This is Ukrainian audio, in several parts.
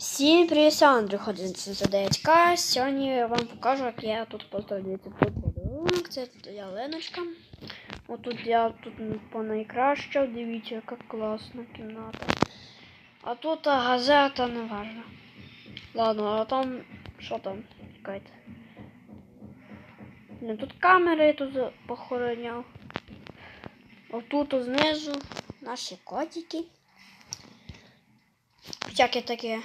Всім привіт, це Андрій ходить за 9К. Сьогодні я вам покажу, як я тут поставлю тут подарунок. Це я Леночка. Отут я тут понайкраще. Дивіться, яка класна кімната. А тут а, газета не важно. Ладно, а там що там? Чекайте. Не тут камери я тут похороняв. Отут знизу наші котики. Всяке таке.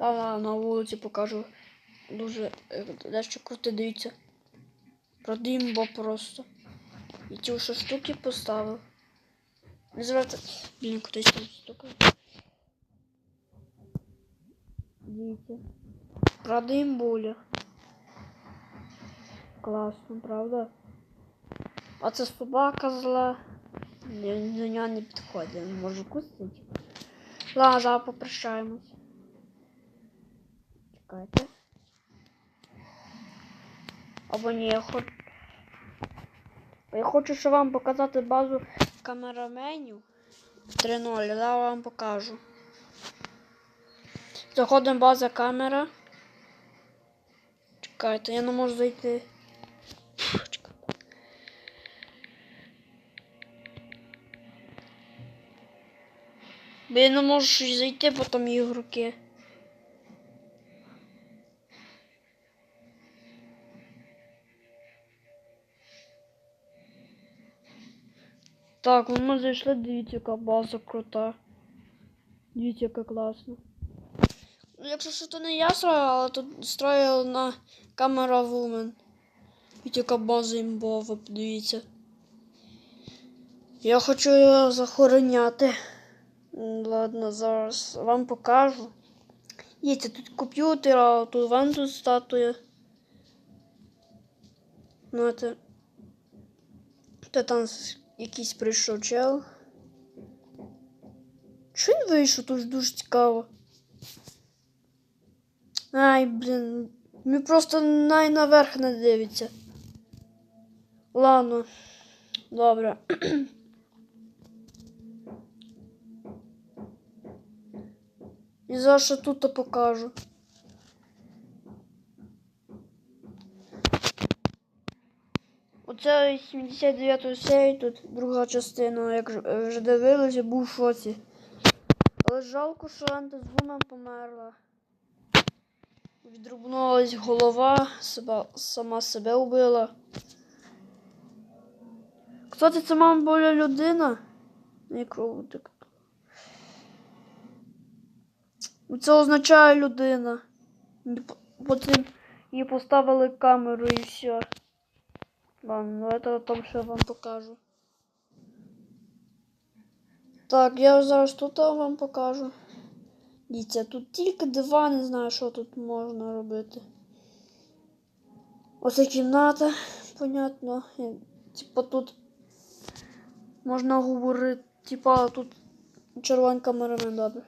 Я на вулиці покажу. Дуже е, дещо круте, дивіться. Продимбо просто. І ті що штуки поставив. Не Називається. Блін, кудись там стукає. Дивіться. Продимбуля. Класно, правда? А це собака зла. До нього не підходить, може кусити. Ладно, попрощаємось. Чекайте. Або ні, я хочу. Я хочу ще вам показати базу камераменів 3.0, я вам покажу. Заходимо база камера. Чекайте, я не можу зайти. Бо я не можу зайти, бо там Так, ну ми зайшли, дивіться, яка база крута. Дивіться, яка класна. Ну, якщо що, то не я строїв, але тут строїв на камера Woman. Дивіться, яка база імбова, подивіться. Я хочу його захороняти. Ладно, зараз вам покажу. Дивіться, тут комп'ютер, а тут вон тут статуя. Ну, це... С- якийсь прийшов чел. Що він вийшов? Ж дуже цікаво. Ай, блін. Мені просто най наверх не дивиться. Ладно. Добре. І зараз тут покажу. Оце 79 серії, тут друга частина, як е, вже дивилися, був в шоці. Але жалко, що Ента з Вумен померла. Відрубнулась голова, себе, сама себе вбила. Кстати, це мама була людина. Некротик. Ну, Це означає людина. Потім їй поставили камеру і все. Ладно, ну это потом ще вам покажу. Так, я зараз тут вам покажу. Дивіться, тут тільки диван, не знаю, що тут можна робити. Оце кімната, понятно. І, Типа тут можна говорити. Типа тут червоний камерамен, добре.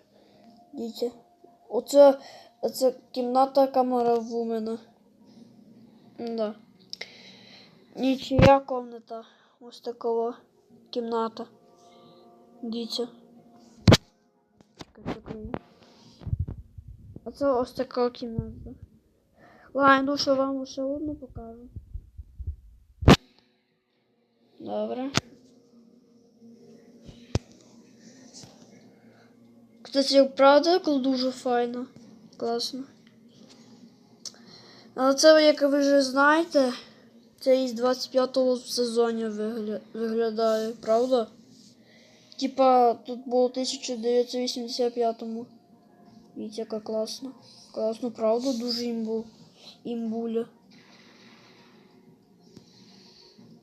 Дивіться. Оце, оце кімната камера вумена. Да. Нічия комната. Ось такова кімната. Дивіться. А це ось така кімната. Ладно, йду, що вам ще одну покажу. Добре. Кстати, правда, дуже файно. Класно. Але це, як ви вже знаєте, це із 25-го сезоні вигля... виглядає, правда? Типа тут було в 1985-му. Вітя, яка класно. Класно, правда, дуже імбу. імбуля.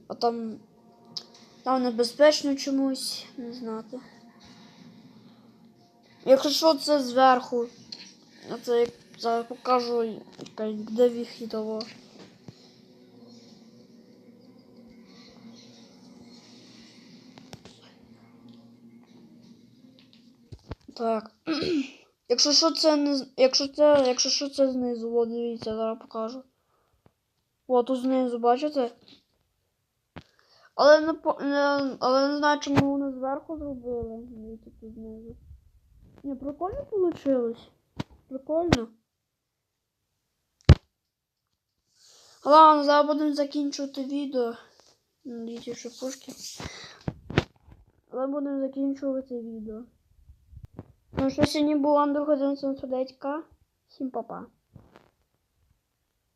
А там. Там небезпечно чомусь, не знати. Якщо що, це зверху. А це зараз покажу, де вихідово. Так. Якщо що це не якщо це, якщо що це знизу, от дивіться, зараз покажу. От тут знизу, бачите? Але не, але не знаю, чому вони зверху зробили. Дивіться тут знизу. Ні, прикольно вийшло. Прикольно. Ладно, зараз будемо закінчувати відео. Дивіться, що пушки. Але будемо закінчувати відео. Ну що сьогодні був Андрюха 179к. Всім па-па.